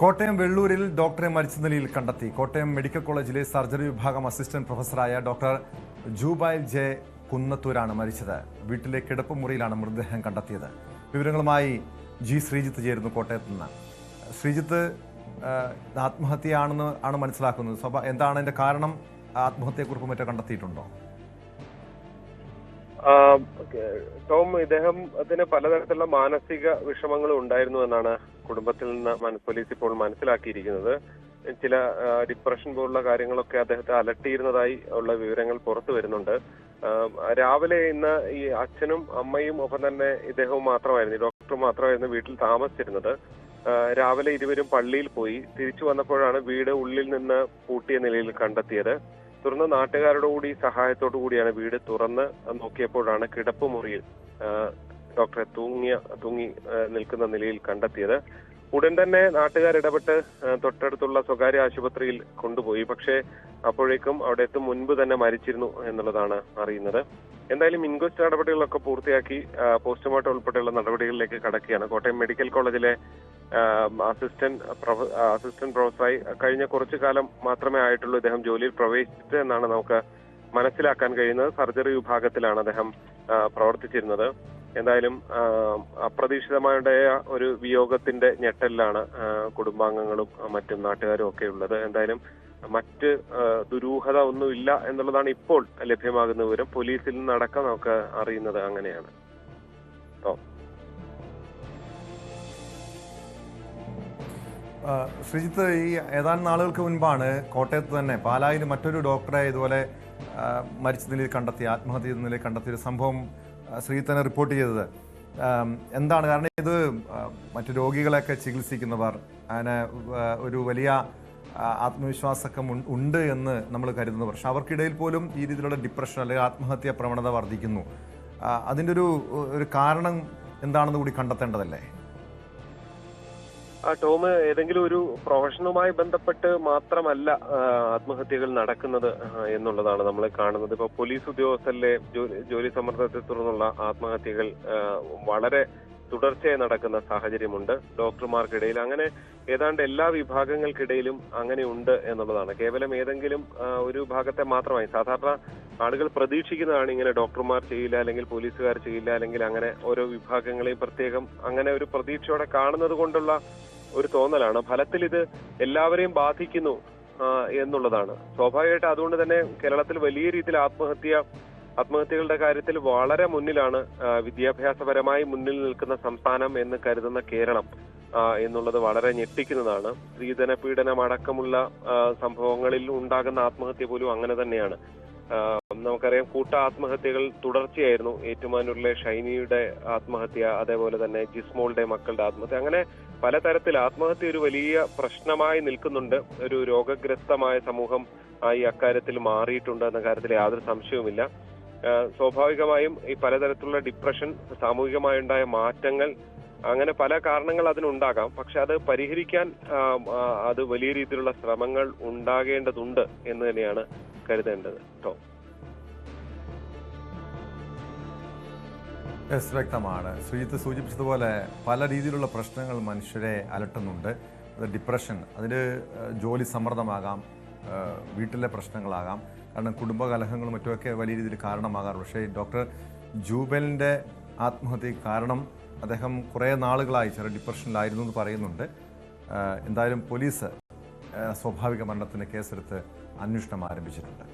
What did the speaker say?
കോട്ടയം വെള്ളൂരിൽ ഡോക്ടറെ മരിച്ച നിലയിൽ കണ്ടെത്തി. കോട്ടയം മെഡിക്കൽ കോളേജിലെ സർജറി വിഭാഗം അസിസ്റ്റന്റ് പ്രൊഫസറായ ഡോക്ടർ ജൂബായ് ജെ കുന്നത്തൂരാണ് മരിച്ചത്. വീട്ടിലെ കിടപ്പ് മുറിയിലാണ് മൃതദേഹം കണ്ടെത്തിയത്. വിവരങ്ങളുമായി ജി ശ്രീജിത്ത് ചേരുന്നു കോട്ടയത്ത് നിന്ന്. ശ്രീജിത്ത് ആത്മഹത്യയാണെന്ന് ആണ് മനസ്സിലാക്കുന്നത്. സ്വഭാ എന്താണ് അതിന്റെ കാരണം? ആത്മഹത്യയെക്കുറിപ്പ് മറ്റോ കണ്ടെത്തിയിട്ടുണ്ടോ. ടോം ഇദ്ദേഹത്തിന് പലതരത്തിലുള്ള മാനസിക വിഷമങ്ങളും ഉണ്ടായിരുന്നു എന്നാണ് കുടുംബത്തിൽ നിന്ന് പോലീസ് ഇപ്പോൾ മനസ്സിലാക്കിയിരിക്കുന്നത്. ചില ഡിപ്രഷൻ പോലുള്ള കാര്യങ്ങളൊക്കെ അദ്ദേഹത്തെ അലട്ടിയിരുന്നതായി ഉള്ള വിവരങ്ങൾ പുറത്തു വരുന്നുണ്ട്. രാവിലെ ഇന്ന് ഈ അച്ഛനും അമ്മയും ഒപ്പം തന്നെ ഇദ്ദേഹവും മാത്രമായിരുന്നു ഡോക്ടർ മാത്രമായിരുന്നു വീട്ടിൽ താമസിച്ചിരുന്നത്. രാവിലെ ഇരുവരും പള്ളിയിൽ പോയി. തിരിച്ചു വന്നപ്പോഴാണ് വീട് ഉള്ളിൽ നിന്ന് പൂട്ടിയ നിലയിൽ കണ്ടെത്തിയത്. തുടർന്ന് നാട്ടുകാരുടെ കൂടി സഹായത്തോടു കൂടിയാണ് വീട് തുറന്ന് നോക്കിയപ്പോഴാണ് കിടപ്പുമുറിയിൽ ആ, ഡോക്ടറെ തൂങ്ങിയ തൂങ്ങി നിൽക്കുന്ന നിലയിൽ കണ്ടെത്തിയത്. ഉടൻ തന്നെ നാട്ടുകാർ ഇടപെട്ട് തൊട്ടടുത്തുള്ള സ്വകാര്യ ആശുപത്രിയിൽ കൊണ്ടുപോയി. പക്ഷേ അപ്പോഴേക്കും അവിടെ എത്തും മുൻപ് തന്നെ മരിച്ചിരുന്നു എന്നുള്ളതാണ് അറിയുന്നത്. എന്തായാലും ഇൻക്വസ്റ്റ് നടപടികളൊക്കെ പൂർത്തിയാക്കി പോസ്റ്റ്മോർട്ടം ഉൾപ്പെടെയുള്ള നടപടികളിലേക്ക് കടക്കുകയാണ്. കോട്ടയം മെഡിക്കൽ കോളേജിലെ അസിസ്റ്റന്റ് അസിസ്റ്റന്റ് പ്രൊഫസറായി കഴിഞ്ഞ കുറച്ചു കാലം മാത്രമേ ആയിട്ടുള്ളൂ ഇദ്ദേഹം ജോലിയിൽ പ്രവേശിച്ചത് എന്നാണ് നമുക്ക് മനസ്സിലാക്കാൻ കഴിയുന്നത്. സർജറി വിഭാഗത്തിലാണ് അദ്ദേഹം പ്രവർത്തിച്ചിരുന്നത്. എന്തായാലും അപ്രതീക്ഷിതമായ ഒരു വിയോഗത്തിന്റെ ഞെട്ടലിലാണ് കുടുംബാംഗങ്ങളും മറ്റു നാട്ടുകാരും ഒക്കെ ഉള്ളത്. എന്തായാലും മറ്റ് ദുരൂഹത ഒന്നുമില്ല എന്നുള്ളതാണ് ഇപ്പോൾ ലഭ്യമാകുന്ന വിവരം. പോലീസിൽ നിന്നടക്കം നമുക്ക് അറിയുന്നത് അങ്ങനെയാണ്. ശ്രീജിത്ത് ഈ ഏതാനും നാളുകൾക്ക് മുൻപാണ് കോട്ടയത്ത് തന്നെ പാലായിൽ മറ്റൊരു ഡോക്ടറെ ഇതുപോലെ മരിച്ച നിലയിൽ കണ്ടെത്തി ആത്മഹത്യ നിലയിൽ കണ്ടെത്തിയ ഒരു സംഭവം ശ്രീജിത്ത് തന്നെ റിപ്പോർട്ട് ചെയ്തത്. എന്താണ് കാരണം ഇത്? മറ്റു രോഗികളെയൊക്കെ ചികിത്സിക്കുന്നവർ അങ്ങനെ ഒരു വലിയ ആത്മവിശ്വാസമൊക്കെ ഉണ്ട് എന്ന് നമ്മൾ കരുതുന്നു പക്ഷെ അവർക്കിടയിൽ പോലും ഈ രീതിയിലുള്ള ഡിപ്രഷൻ അല്ലെങ്കിൽ ആത്മഹത്യാ പ്രവണത വർദ്ധിക്കുന്നു. അതിന്റെ ഒരു ഒരു കാരണം എന്താണെന്ന് കൂടി കണ്ടെത്തേണ്ടതല്ലേ? ടോം ഏതെങ്കിലും ഒരു പ്രൊഫഷനുമായി ബന്ധപ്പെട്ട് മാത്രമല്ല ആത്മഹത്യകൾ നടക്കുന്നത് എന്നുള്ളതാണ് നമ്മൾ കാണുന്നത്. ഇപ്പൊ പോലീസ് ഉദ്യോഗസ്ഥരിലെ ജോലി ജോലി സമ്മർദ്ദത്തെ തുടർന്നുള്ള ആത്മഹത്യകൾ വളരെ തുടർച്ചയായി നടക്കുന്ന സാഹചര്യമുണ്ട്. ഡോക്ടർമാർക്കിടയിൽ അങ്ങനെ ഏതാണ്ട് എല്ലാ വിഭാഗങ്ങൾക്കിടയിലും അങ്ങനെ ഉണ്ട് എന്നുള്ളതാണ്. കേവലം ഏതെങ്കിലും ഒരു ഭാഗത്തെ മാത്രമായി. സാധാരണ ആളുകൾ പ്രതീക്ഷിക്കുന്നതാണ് ഇങ്ങനെ ഡോക്ടർമാർ ചെയ്യില്ല അല്ലെങ്കിൽ പോലീസുകാർ ചെയ്യില്ല അല്ലെങ്കിൽ അങ്ങനെ ഓരോ വിഭാഗങ്ങളെയും പ്രത്യേകം അങ്ങനെ ഒരു പ്രതീക്ഷയോടെ കാണുന്നത് കൊണ്ടുള്ള ഒരു തോന്നലാണ്. ഫലത്തിൽ ഇത് എല്ലാവരെയും ബാധിക്കുന്നു എന്നുള്ളതാണ്. സ്വാഭാവികമായിട്ട് അതുകൊണ്ട് തന്നെ കേരളത്തിൽ വലിയ രീതിയിൽ ആത്മഹത്യ ആത്മഹത്യകളുടെ കാര്യത്തിൽ വളരെ മുന്നിലാണ് വിദ്യാഭ്യാസപരമായി മുന്നിൽ നിൽക്കുന്ന സംസ്ഥാനം എന്ന് കരുതുന്ന കേരളം എന്നുള്ളത് വളരെ ഞെട്ടിക്കുന്നതാണ്. സ്ത്രീധന പീഡനം അടക്കമുള്ള സംഭവങ്ങളിൽ ഉണ്ടാകുന്ന ആത്മഹത്യ പോലും അങ്ങനെ തന്നെയാണ്. നമുക്കറിയാം കൂട്ട ആത്മഹത്യകൾ തുടർച്ചയായിരുന്നു. ഏറ്റുമാനൂരിലെ ഷൈനിയുടെ ആത്മഹത്യ അതേപോലെ തന്നെ ജിസ്മോളുടെ മക്കളുടെ ആത്മഹത്യ അങ്ങനെ പലതരത്തിൽ ആത്മഹത്യ ഒരു വലിയ പ്രശ്നമായി നിൽക്കുന്നുണ്ട്. ഒരു രോഗഗ്രസ്തമായ സമൂഹം ആയി അക്കാര്യത്തിൽ മാറിയിട്ടുണ്ട് എന്ന കാര്യത്തിൽ യാതൊരു സംശയവുമില്ല. സ്വാഭാവികമായും ഈ പലതരത്തിലുള്ള ഡിപ്രഷൻ സാമൂഹികമായുണ്ടായ മാറ്റങ്ങൾ അങ്ങനെ പല കാരണങ്ങൾ അതിനുണ്ടാകാം. പക്ഷെ അത് പരിഹരിക്കാൻ അത് വലിയ രീതിയിലുള്ള ശ്രമങ്ങൾ ഉണ്ടാകേണ്ടതുണ്ട് എന്ന് തന്നെയാണ് കരുതേണ്ടത്. കേട്ടോ. യെസ് വ്യക്തമാണ്. ശ്രീജിത്ത് സൂചിപ്പിച്ചതുപോലെ പല രീതിയിലുള്ള പ്രശ്നങ്ങൾ മനുഷ്യരെ അലട്ടുന്നുണ്ട്. ഡിപ്രഷൻ അതിൽ ജോലി സമ്മർദ്ദമാകാം വീട്ടിലെ പ്രശ്നങ്ങളാകാം. കാരണം കുടുംബകലഹങ്ങളും മറ്റുമൊക്കെ വലിയ രീതിയിൽ കാരണമാകാറ് പക്ഷേ ഡോക്ടർ ജൂബലിന്റെ ആത്മഹത്യക്ക് കാരണം അദ്ദേഹം കുറേ നാളുകളായി ചെറിയ ഡിപ്രഷനിലായിരുന്നു എന്ന് പറയുന്നുണ്ട്. എന്തായാലും പോലീസ് സ്വാഭാവിക മരണത്തിന് കേസെടുത്ത് അന്വേഷണം ആരംഭിച്ചിട്ടുണ്ട്.